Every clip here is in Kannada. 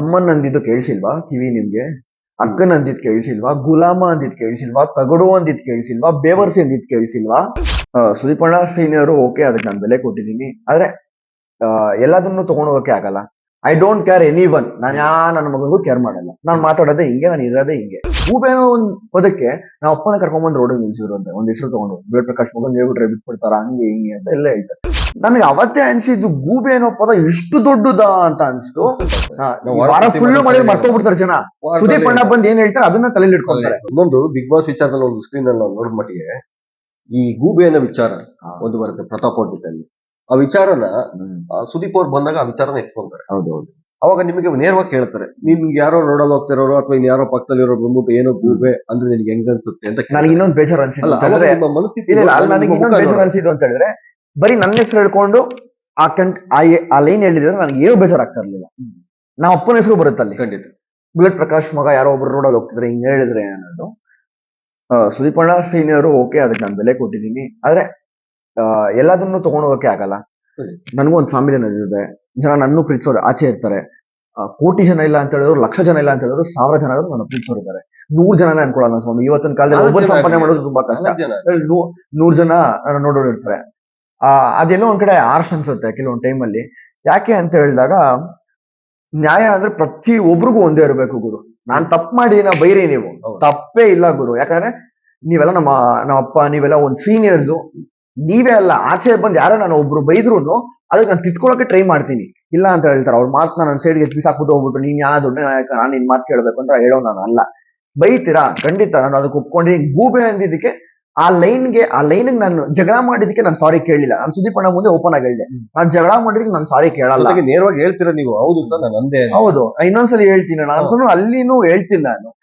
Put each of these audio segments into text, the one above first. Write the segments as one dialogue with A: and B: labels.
A: ಅಮ್ಮನ್ ಅಂದಿದ್ದು ಕೇಳಿಸಿಲ್ವಾ? ಕಿವಿ ನಿಮ್ಗೆ? ಅಕ್ಕನ್ ಅಂದಿದ್ ಕೇಳಿಸಿಲ್ವಾ? ಗುಲಾಮ ಅಂದಿದ್ ಕೇಳಿಸಿಲ್ವಾ? ತಗಡು ಅಂದಿದ್ ಕೇಳಿಸಿಲ್ವಾ? ಬೇವರ್ಸಿ ಅಂದಿದ್ ಕೇಳಿಸಿಲ್ವಾ ಸುದೀಪಣ್ಣ ಸೀನಿಯರು ಓಕೆ, ಅದಕ್ಕೆ ನಾನು ಬೆಲೆ ಕೊಟ್ಟಿದ್ದೀನಿ. ಆದ್ರೆ ಎಲ್ಲದನ್ನು ತಗೊಂಡು ಹೋಗಕ್ಕೆ ಆಗಲ್ಲ. I don't care any one ನಾನು ಯಾ ನನ್ನ ಮಗನಿಗೂ ಕೇರ್ ಮಾಡಲ್ಲ. ನಾನು ಮಾತಾಡೋದೇ ಹಿಂಗೆ ನಾನು ಇರೋದೇ ಹಿಂಗೆ. ಊಬೇನೋ ಒಂದ್ ಪದಕ್ಕೆ ನಾವು ಅಪ್ಪನ ಕರ್ಕೊಂಡ್ಬಂದು ರೋಡ್ ನಿಲ್ಸಿದ್ರು ಅಂತ ಒಂದ್ ಹೆಸರು ತಗೊಂಡು ಬೇಡ ಪ್ರಕಾಶ್ ಮಗನ್ ಹೇಳ್ಬಿಟ್ರೆ ಬಿಟ್ಬಿಡ್ತಾರ ಹಂಗೆ ಹಿಂಗೆ ಅಂತ ಎಲ್ಲ ಹೇಳ್ತಾರೆ. ನನಗೆ ಅವತ್ತೇ ಅನ್ಸಿದ್ದು ಗೂಬೆ ಅನ್ನೋ ಪದ ಇಷ್ಟು ದೊಡ್ಡದ ಅಂತ ಅನ್ಸ್ತು. ವಾರ ಫುಲ್ ಮಾಡಿ ಮರ್ತೋಗ್ಬಿಡ್ತಾರೆ ಜನ. ಸುದೀಪ್ ಅಣ್ಣ ಬಂದ್ ಏನ್ ಹೇಳ್ತಾರೆ? ಅದನ್ನ ತಲೆಯಲ್ಲಿ ಇಟ್ಕೊಳ್ತಾರೆ.
B: ಇನ್ನೊಂದು ಬಿಗ್ ಬಾಸ್ ವಿಚಾರದಲ್ಲಿ ಒಂದು ಸ್ಕ್ರೀನ್ ಅಲ್ಲಿ ನೋಡಿದ ಮಟ್ಟಿಗೆ ಈ ಗೂಬೆ ಅನ್ನೋ ವಿಚಾರ ಒಂದು ಬರುತ್ತೆ ಪ್ರತಾಪ್ ಹೊರಟಿದ್ದಲ್ಲಿ ಆ ವಿಚಾರನ ಸುದೀಪ್ ಅವ್ರು ಬಂದಾಗ ಆ ವಿಚಾರನ ಎತ್ಕೊಂತಾರೆ.
A: ಹೌದು ಹೌದು
B: ಅವಾಗ ನಿಮಗೆ ನೇರವಾಗಿ ಕೇಳ್ತಾರೆ ನಿಮ್ಗೆ ಯಾರೋ ನೋಡಲ್ ಹೋಗ್ತಿರೋರು ಅಥವಾ ಇನ್ ಯಾರೋ ಪಕ್ಕದಲ್ಲಿರೋ ಬಂದ್ಬಿಟ್ಟು ಏನೋ ಗೂಬೆ ಅಂದ್ರೆ ನಿನ್ಗೆ ಹೆಂಗ್ ಅನ್ಸುತ್ತೆ? ಅಂತ.
A: ನನಗೆ ಇನ್ನೊಂದು ಬೇಜಾರು ಅನ್ಸಿದ್ದು
B: ಅಲ್ಲ
A: ಅಂತ ಹೇಳಿದ್ರೆ
B: ಮನಸ್ಥಿತಿ
A: ಇಲ್ಲ ಇಲ್ಲ ನನಗೆ ಇನ್ನೊಂದು ಬೇಜಾರು. ಅನ್ಸಿದ್ದು ಅಂತ ಹೇಳಿದ್ರೆ ಬರೀ ನನ್ನ ಹೆಸರು ಹೇಳ್ಕೊಂಡು ಆ ಕಂಟ್ ಆ ಲೈನ್ ಹೇಳಿದ್ರೆ ನನಗೆ ಏನು ಬೇಜಾರಾಗ್ತಾ ಇರ್ಲಿಲ್ಲ. ನಾವು ಅಪ್ಪನ ಹೆಸರು ಬರುತ್ತೆ ಅಲ್ಲಿ.
B: ಖಂಡಿತ.
A: ಬುಲೆಟ್ ಪ್ರಕಾಶ್ ಮಗ ಯಾರೋ ಒಬ್ರು ರೋಡಲ್ಲಿ ಹೋಗ್ತಿದ್ರೆ ಹಿಂಗ್ ಹೇಳಿದ್ರೆ ಅನ್ನೋದು. ಸುದೀಪಣ್ಣ ಸೀನಿಯರು ಓಕೆ ಅದಕ್ಕೆ ನಾನು ಬೆಲೆ ಕೊಟ್ಟಿದ್ದೀನಿ. ಆದ್ರೆ ಎಲ್ಲದನ್ನು ತಗೊಂಡೋಗಕ್ಕೆ ಆಗಲ್ಲ. ನನಗೂ ಒಂದು ಫ್ಯಾಮಿಲಿ ನಡೆದಿದೆ ಜನ ನನ್ನೂ ಪ್ರೀತಿಸೋರು ಆಚೆ ಇರ್ತಾರೆ. ಕೋಟಿ ಜನ ಇಲ್ಲ ಅಂತ ಹೇಳಿದ್ರು ಲಕ್ಷ ಜನ ಇಲ್ಲ ಅಂತ ಹೇಳಿದ್ರು ಸಾವಿರ ಜನ ನನ್ನ ಪ್ರೀತಿಸೋರು ಇದ್ದಾರೆ. ನೂರ್ ಜನನೇ ಅನ್ಕೊಳ್ಳೋಣ ಸ್ವಾಮಿ. ಇವತ್ತಿನ ಕಾಲದಲ್ಲಿ ಒಬ್ಬರು ಸಂಪಾದನೆ ಮಾಡೋದು ತುಂಬಾ ಕಷ್ಟ. ನೂರ್ ಜನ ನೋಡೋರು ಇರ್ತಾರೆ. ಆ ಅದೆಲ್ಲೋ ಒಂದ್ ಕಡೆ ಆರ್ಶ್ ಅನ್ಸುತ್ತೆ ಕೆಲವೊಂದ್ ಟೈಮಲ್ಲಿ ಯಾಕೆ ಅಂತ ಹೇಳಿದಾಗ ನ್ಯಾಯ ಅಂದ್ರೆ ಪ್ರತಿ ಒಬ್ರಿಗೂ ಒಂದೇ ಇರಬೇಕು ಗುರು. ನಾನ್ ತಪ್ಪು ಮಾಡಿ ನಾ ಬೈರಿ ನೀವು. ತಪ್ಪೇ ಇಲ್ಲ ಗುರು. ಯಾಕಂದ್ರೆ ನೀವೆಲ್ಲ ನಮ್ಮ ನಮ್ಮ ಅಪ್ಪ ನೀವೆಲ್ಲ ಒಂದ್ ಸೀನಿಯರ್ಸ್ ನೀವೇ ಅಲ್ಲ ಆಚೆ ಬಂದು ಯಾರೋ ನಾನು ಒಬ್ರು ಬೈದ್ರು ಅದಕ್ಕೆ ನಾನು ತಿತ್ಕೊಳಕ್ಕೆ ಟ್ರೈ ಮಾಡ್ತೀನಿ. ಇಲ್ಲ ಅಂತ ಹೇಳ್ತಾರೆ ಅವ್ರ ಮಾತನ್ನ ನನ್ನ ಸೈಡ್ಗೆ ಬಿಸಾಕ್ಬಿಟ್ಟು ಹೋಗ್ಬಿಟ್ಟು ನೀನ್ ಯಾವ ದೊಡ್ಡ ನಾಯಕ ನಾನು ನಿನ್ ಮಾತು ಕೇಳಬೇಕು ಅಂತ ಹೇಳೋ ನಾನು ಅಲ್ಲ. ಬೈತೀರಾ? ಖಂಡಿತ ನಾನು ಅದಕ್ಕೆ ಒಪ್ಕೊಂಡು ಗೂಬೆ ಅಂದಿದ್ದಕ್ಕೆ ಆ ಲೈನ್ಗೆ ಆ ಲೈನ್ಗೆ ನಾನು ಜಗಳ ಮಾಡಿದಕ್ಕೆ ನಾನು ಸಾರಿ ಕೇಳಿಲ್ಲ. ನಾನು ಸುದೀಪ್ ಅಣ್ಣ ಮುಂದೆ ಓಪನ್ ಆಗಿ ಹೇಳಿದೆ. ನಾನು ಜಗಳ ಮಾಡಿದಕ್ಕೆ ನಾನು ಸಾರಿ ಕೇಳಲ್ಲ.
B: ನೇರವಾಗಿ ಹೇಳ್ತೀರಾ ನೀವು? ಹೌದು ಸರ್ ನಾನು ಅಂದೆ.
A: ಹೌದು. ಇನ್ನೊಂದ್ಸಲಿ ಹೇಳ್ತೀನಿ. ನಾನು ಅಲ್ಲಿನೂ ಹೇಳ್ತೀನಿ ನಾನು.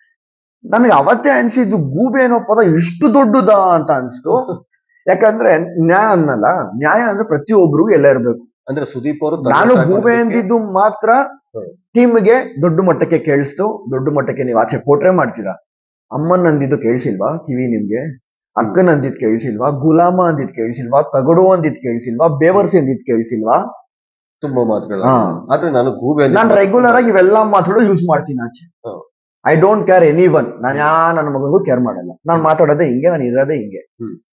A: ನನಗೆ ಅವತ್ತೇ ಅನ್ಸಿದ್ದು ಗೂಬೆ ಅನ್ನೋ ಪದ ಇಷ್ಟು ದೊಡ್ಡದ ಅಂತ ಅನ್ಸ್ತು. ಯಾಕಂದ್ರೆ ನ್ಯಾಯ ಅನ್ನಲ್ಲ ನ್ಯಾಯ ಅಂದ್ರೆ ಪ್ರತಿಯೊಬ್ಬರಿಗೂ ಎಲ್ಲ ಇರ್ಬೇಕು.
B: ಅಂದ್ರೆ ಸುದೀಪ್ ಅವರು
A: ನಾನು ಭೂಮಿ ಅಂದಿದ್ದು ಮಾತ್ರ
B: ಹ್ಮ್.
A: ಟೀಮ್ಗೆ ದೊಡ್ಡ ಮಟ್ಟಕ್ಕೆ ಕೇಳಿಸ್ತು ದೊಡ್ಡ ಮಟ್ಟಕ್ಕೆ ನೀವು ಆಚೆ ಪೋಟ್ರೆ ಮಾಡ್ತೀರಾ? ಅಮ್ಮನ್ ಅಂದಿದ್ದು ಕೇಳಿಸಿಲ್ವಾ ಕಿವಿ ನಿಮ್ಗೆ? ಅಕ್ಕನ್ ಅಂದಿದ್ ಕೇಳಿಸಿಲ್ವಾ? ಗುಲಾಮ ಅಂದಿದ್ ಕೇಳಿಸಿಲ್ವಾ? ತಗಡು ಅಂದಿದ್ ಕೇಳಿಸಿಲ್ವಾ? ಬೇವರ್ಸಿ ಅಂದಿದ್ ಕೇಳಿಸಿಲ್ವಾ?
B: ತುಂಬಾ ಮಾತುಗಳು. ಆದ್ರೆ ನಾನು ಗೂಬೆ ಅಂದಿದ್ದು
A: ನಾನು ರೆಗ್ಯುಲರ್ ಆಗಿ ಇವೆಲ್ಲ ಮಾತುಗಳು ಯೂಸ್ ಮಾಡ್ತೀನಿ ಆಚೆ. I don't care any one ನಾನು ಯಾ ನನ್ನ ಮಗನಿಗೂ ಕೇರ್ ಮಾಡಲ್ಲ. ನಾನು ಮಾತಾಡೋದೇ ಹಿಂಗೆ ನಾನು ಇರೋದೇ ಹಿಂಗೆ.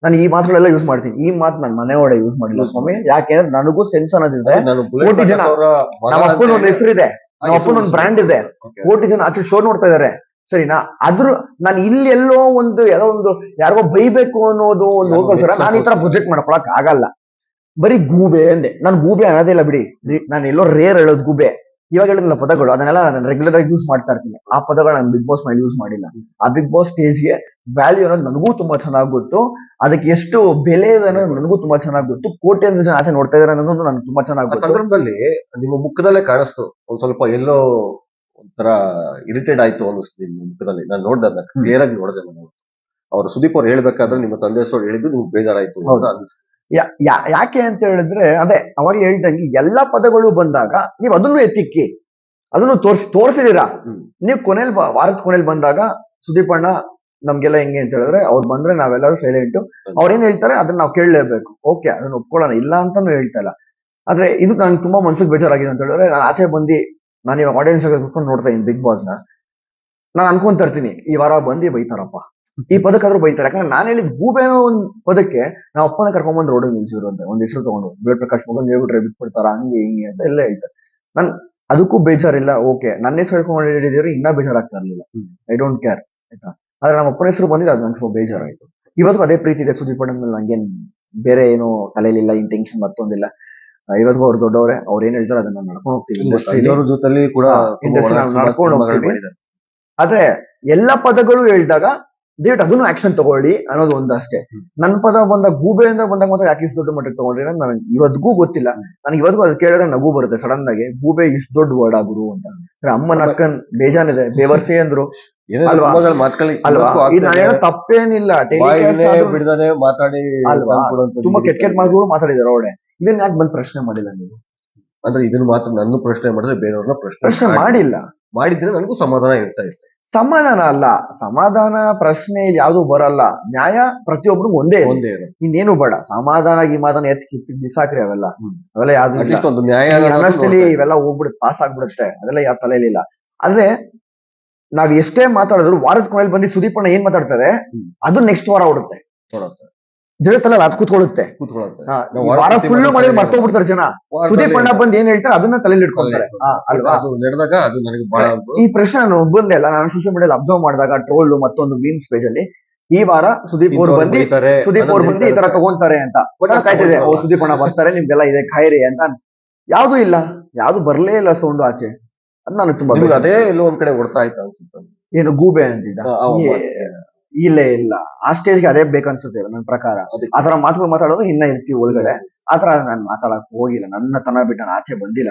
A: ನಾನು ಈ ಮಾತುಗಳೆಲ್ಲ ಯೂಸ್ ಮಾಡ್ತೀನಿ. ಈ ಮಾತು ನನ್ನ ಮನೆ ಒಳಗೆ ಯೂಸ್ ಮಾಡಿಲ್ಲ ಸ್ವಾಮಿ. ಯಾಕೆಂದ್ರೆ ನನಗೂ ಸೆನ್ಸ್ ಅನ್ನೋದಿದೆ. ಕೋಟಿ ಜನ. ನಮ್ಮ ಅಪ್ಪನ ಒಂದು ಹೆಸರಿದೆ. ನಮ್ಮ ಅಪ್ಪನ ಒಂದು ಬ್ರ್ಯಾಂಡ್ ಇದೆ. ಕೋಟಿ ಜನ ಆಚೆ ಶೋ ನೋಡ್ತಾ ಇದಾರೆ. ಸರಿನಾ? ಅದ್ರ ನಾನು ಇಲ್ಲಿ ಎಲ್ಲೋ ಒಂದು ಯಾವುದೋ ಒಂದು ಯಾರಿಗೋ ಬೈಬೇಕು ಅನ್ನೋದು ಒಂದು
B: ಯಾರಿಗೋ
A: ಹೋಗೋಸ್ಕರ ನಾನು ಈ ತರ ಪ್ರೊಜೆಕ್ಟ್ ಮಾಡ್ಕೊಳಕ್ ಆಗಲ್ಲ. ಬರೀ ಗೂಬೆ ಅಂದೆ. ನಾನು ಗೂಬೆ ಅನ್ನೋದಿಲ್ಲ ಬಿಡಿ. ನಾನು ಎಲ್ಲೋ ರೇರ್ ಹೇಳೋದು ಗೂಬೆ. ಇವಾಗ ಹೇಳಿದ್ನಲ್ಲ ಪದಗಳು ಅದನ್ನೆಲ್ಲ ನಾನು ರೆಗ್ಯುಲರ್ ಆಗಿ ಯೂಸ್ ಮಾಡ್ತಾ ಇರ್ತೀನಿ. ಆ ಪದಗಳು ನಾನು ಬಿಗ್ ಬಾಸ್ ಮೇಲೆ ಯೂಸ್ ಮಾಡಿಲ್ಲ. ಆ ಬಿಗ್ ಬಾಸ್ ಸ್ಟೇಜ್ಗೆ ವ್ಯಾಲ್ಯೂ ಅನ್ನೋದು ನನಗೂ ತುಂಬಾ ಚೆನ್ನಾಗಿ ಗೊತ್ತು. ಅದಕ್ಕೆ ಎಷ್ಟು ಬೆಲೆ ಇದೆ ಅನ್ನೋದು ನನಗೂ ತುಂಬಾ ಚೆನ್ನಾಗಿ ಗೊತ್ತು. ಕೋಟ್ಯಾಂತರ ಜನ ಆಚೆ ನೋಡ್ತಾ ಇದಾರೆ ಅನ್ನೋದು ನನಗೆ ತುಂಬಾ ಚೆನ್ನಾಗಿ
B: ಸಂದರ್ಭದಲ್ಲಿ ನಿಮ್ಮ ಮುಖದಲ್ಲೇ ಕಾಣಿಸ್ತು. ಒಂದ್ ಸ್ವಲ್ಪ ಎಲ್ಲೋ ಒಂಥರ ಇರಿಟೇಟ್ ಆಯ್ತು ಅನ್ನಿಸ್ತು ನಿಮ್ಮ ಮುಖದಲ್ಲಿ. ನಾನು ನೋಡ್ದೆ ಅದನ್ನ ಕ್ಲಿಯರ್ ಆಗಿ ನೋಡಿದೆ ನಾನು. ಅವ್ರು ಸುದೀಪ್ ಅವ್ರು ಹೇಳ್ಬೇಕಾದ್ರೆ ನಿಮ್ಮ ತಂದೆ ಹೆಸರು ಹೇಳಿದ್ದು ನಿಮ್ಗೆ ಬೇಜಾರಾಯ್ತು ಅಂತ. ಅನ್ಸ್ತು.
A: ಯಾ- ಯಾಕೆ ಅಂತ ಹೇಳಿದ್ರೆ ಅದೇ ಅವಾಗ ಹೇಳ್ದಂಗೆ ಎಲ್ಲಾ ಪದಗಳು ಬಂದಾಗ ನೀವು ಅದನ್ನು ಎತ್ತಿಕ್ಕಿ ಅದನ್ನು ತೋರ್ಸ್ ತೋರಿಸಿದೀರಾ. ನೀವು ಕೊನೆಯಲ್ಲಿ ಬ- ವಾರದ ಕೊನೆಯಲ್ಲಿ ಬಂದಾಗ ಸುದೀಪಣ್ಣ ನಮ್ಗೆಲ್ಲ ಹೆಂಗೆ ಅಂತ ಹೇಳಿದ್ರೆ ಅವ್ರು ಬಂದ್ರೆ ನಾವೆಲ್ಲರೂ ಸೈಲೆಂಟು ಅವ್ರು ಏನ್ ಹೇಳ್ತಾರೆ ಅದನ್ನ ನಾವು ಕೇಳಲೇಬೇಕು. ಓಕೆ ಅದನ್ನ ಒಪ್ಕೊಳ್ಳೋಣ. ಇಲ್ಲ ಅಂತಾನು ಹೇಳ್ತಾ ಇಲ್ಲ. ಆದ್ರೆ ಇದು ನಂಗೆ ತುಂಬಾ ಮನ್ಸಿಗೆ ಬೇಜಾರಾಗಿದೆ ಅಂತ ಹೇಳಿದ್ರೆ ನಾನು ಆಚೆ ಬಂದು ನಾನು ಇವಾಗ ಆಡಿಯನ್ಸ್ ಕುತ್ಕೊಂಡು ನೋಡ್ತಾ ಇದ್ದೀನಿ ಬಿಗ್ ಬಾಸ್ನ ನಾನು ಅನ್ಕೊಂತ ಇರ್ತೀನಿ ಈ ವಾರ ಬಂದು ಬೈತಾರಪ್ಪ. ಈ ಪದಕ್ಕಾದ್ರೂ ಬೈತಾರೆ. ಯಾಕಂದ್ರೆ ನಾನು ಹೇಳಿದ ಭೂಬೇನೋ ಒಂದ್ ಪದಕ್ಕೆ ನಾವು ಅಪ್ಪನ ಕರ್ಕೊಂಡ್ಬಂದು ರೋಡ್ ನಿಲ್ಸಿದ್ರು ಅಂತ. ಒಂದ್ ಹೆಸರು ತಗೊಂಡು. ಬೇಡ ಪ್ರಕಾಶ್ ಮಗನ್ ಹೇಳ್ಬಿಟ್ರೆ ಬಿಟ್ಬಿಡ್ತಾರ ಹಂಗೆ ಹಿಂಗೆ ಅಂತ ಎಲ್ಲ ಹೇಳ್ತಾರೆ. ನನ್ ಅದಕ್ಕೂ ಬೇಜಾರಿಲ್ಲ. ಓಕೆ. ನನ್ನ ಹೆಸರು ಹೇಳ್ಕೊಂಡು ಹೇಳಿದ್ರೆ ಇನ್ನ ಬೇಜಾರಾಗ್ತಾ ಇರ್ಲಿಲ್ಲ. ಐ ಡೋಂಟ್ ಕೇರ್ ಆಯ್ತಾ? ಆದ್ರೆ ನಮ್ಮ ಅಪ್ಪನ ಹೆಸರು ಬಂದಿದ್ದು ಅದು ನಂಗೆ ಸ್ವಲ್ಪ ಬೇಜಾರಾಯ್ತು. ಇವತ್ತು ಅದೇ ಪ್ರೀತಿ ಇದೆ ಸುದೀಪ್ ಅಣ್ಣ ಮೇಲೆ. ನಂಗೇನ್ ಬೇರೆ ಏನು ತಲೆಯಲ್ಲಿಲ್ಲ ಇಂಟೆನ್ಷನ್ ಮತ್ತೊಂದಿಲ್ಲ. ಇವತ್ತು ಇವತ್ತಿಗೂ ಅವ್ರು ದೊಡ್ಡವರೇ. ಅವ್ರು ಏನ್ ಹೇಳ್ತಾರೆ ಅದನ್ನ ನಡ್ಕೊಂಡು ಹೋಗ್ತೀವಿ.
B: ಜೊತೆಲಿ ಕೂಡ
A: ನಡ್ಕೊಂಡು ಹೋಗ್ತೀವಿ. ಆದ್ರೆ ಎಲ್ಲ ಪದಗಳು ಹೇಳಿದಾಗ ದೇಟ್ ಅದನ್ನು ಆಕ್ಷನ್ ತಗೊಳ್ಳಿ ಅನ್ನೋದು ಒಂದಷ್ಟೇ
B: ಅಷ್ಟೇ.
A: ನನ್ನ ಪದ ಬಂದ ಗೂಬೆಯಿಂದ ಬಂದಾಗ ಮಾತ್ರ ಯಾಕೆ ಇಷ್ಟು ದೊಡ್ಡ ಮಟ್ಟಕ್ಕೆ ತಗೊಂಡ್ರಿ ನನ್ ನನಗೆ ಇವತ್ತಿಗೂ ಗೊತ್ತಿಲ್ಲ. ನನಗೆ ಇವತ್ತಿಗೂ ಅದು ಕೇಳಿದ್ರೆ ನಗು ಬರುತ್ತೆ ಸಡನ್ ಆಗಿ. ಗೂಬೆ ಇಷ್ಟು ದೊಡ್ಡ ವರ್ಡ್ ಗುರು ಅಂತ. ಅಮ್ಮನ ಅಕ್ಕನ್ ಬೇಜಾನಿದೆ ಬೇವರ್ಸಿ ಅಂದ್ರು. ತಪ್ಪೇನಿಲ್ಲ.
B: ಮಾತಾಡಿ
A: ತುಂಬಾ ಕೆಟ್ಟ ಕೆಟ್ಟ ಮಾತುಗಳು ಮಾತಾಡಿದಾರೆ ಅವಳೆ ಇದನ್ನ ಯಾಕೆ ಬಂದು ಪ್ರಶ್ನೆ ಮಾಡಿಲ್ಲ ನೀವು?
B: ಅಂದ್ರೆ ಇದನ್ನ ಮಾತ್ರ ನನ್ನ ಪ್ರಶ್ನೆ ಮಾಡಿದ್ರೆ ಬೇರೆಯವ್ರನ್ನ ಪ್ರಶ್ನೆ
A: ಪ್ರಶ್ನೆ ಮಾಡಿಲ್ಲ.
B: ಮಾಡಿದ್ರೆ ನನಗೂ ಸಮಾಧಾನ ಇರ್ತಾ ಇತ್ತು.
A: ಸಮಾಧಾನ ಅಲ್ಲ. ಸಮಾಧಾನ ಪ್ರಶ್ನೆ ಯಾವುದು ಬರಲ್ಲ. ನ್ಯಾಯ ಪ್ರತಿಯೊಬ್ರು ಒಂದೇ.
B: ಒಂದೇ ಇರುತ್ತೆ.
A: ಇನ್ನೇನು ಬೇಡ. ಸಮಾಧಾನ ಗಿಮಾಧಾನ ಎತ್ತಿ ಕಿತ್ತಿ ಬಿಸಾಕ್ರಿ ಅವೆಲ್ಲ. ಅವೆಲ್ಲ ಯಾವ್ದು ಇಲ್ಲ. ಇವೆಲ್ಲ ಹೋಗ್ಬಿಡುತ್ತೆ ಪಾಸ್ ಆಗ್ಬಿಡುತ್ತೆ. ಅದೆಲ್ಲ ಯಾವ ತಲೆಯಲ್ಲಿಲ್ಲ ಆದ್ರೆ ನಾವ್ ಎಷ್ಟೇ ಮಾತಾಡಿದ್ರು ವಾರದ ಕೊನೆಯಲ್ಲಿ ಬಂದು ಸುದೀಪಣ್ಣ ಏನ್ ಮಾತಾಡ್ತಾರೆ? ಅದು ನೆಕ್ಸ್ಟ್ ವಾರ ಓಡುತ್ತೆ. ಜಗತ್ತಲ್ಲ ಅದು ಕೂತ್ಕೊಳ್ಳುತ್ತೆ.
B: ಕೂತ್ಕೊಳ್ಳುತ್ತೆ. ವಾರ
A: ಫುಲ್ ಮಾಡಿ ಮರ್ತೋಗ್ಬಿಡ್ತಾರೆ ಜನ. ಸುದೀಪಣ್ಣ ಬಂದ್ ಏನ್ ಹೇಳ್ತಾರೆ? ಅದನ್ನ ತಲೆಯಲ್ಲಿ ಇಟ್ಕೊಳ್ತಾರೆ. ಅಲ್ವಾ?
B: ಅದು ನಡೆದಾಗ ಅದು ನನಗೆ ಬಹಳ
A: ಈ ಪ್ರಶ್ನೆ ನಾನು ಬಂದೆ ಅಲ್ಲ ನಾನು ಸೋಷಿಯಲ್ ಮೀಡಿಯಲ್ಲಿ ಅಬ್ಸರ್ವ್ ಮಾಡಿದಾಗ ಟ್ರೋಲ್ ಮತ್ತೊಂದು ಮೀಮ್ಸ್ ಪೇಜ್ ಅಲ್ಲಿ ಈ ವಾರ ಸುದೀಪ್ ಅವ್ರು ಬಂದು ಸುದೀಪ್ ಅವ್ರು ಬಂದು ಈ ತರ ತಗೊಂತಾರೆ ಅಂತ. ಕಾಯ್ತಿದೆ ಓ ಸುದೀಪ್ ಅಣ್ಣ ಬರ್ತಾರೆ ನಿಮ್ಗೆಲ್ಲ ಇದೆ ಕಾಯಿರಿ ಅಂತ ಯಾವ್ದು ಇಲ್ಲ. ಯಾವ್ದು ಬರ್ಲೇ ಇಲ್ಲ ಸೌಂಡ್ ಆಚೆ. ಅದ್ ನನಗೆ ತುಂಬಾ
B: ಅದೇ ಎಲ್ಲೋ ಒಂದ್ ಕಡೆ ಹೊಡ್ತಾ ಇತ್ತು ಅನ್ಸುತ್ತೆ.
A: ಏನು ಗೂಬೆ ಅಂತಿದ್ದ? ಇಲ್ಲ ಇಲ್ಲ. ಆ ಸ್ಟೇಜ್ಗೆ ಅದೇ ಬೇಕನ್ಸುತ್ತೆ ನನ್ನ ಪ್ರಕಾರ. ಆತರ ಮಾತುಗಳು ಮಾತಾಡೋದು ಇನ್ನ ಇರ್ತೀವಿ ಒಳಗಡೆ. ಆತರ ನಾನು ಮಾತಾಡಕ್ ಹೋಗಿಲ್ಲ. ನನ್ನ ತನ ಬಿಟ್ಟು ನಾನು ಆಚೆ ಬಂದಿಲ್ಲ.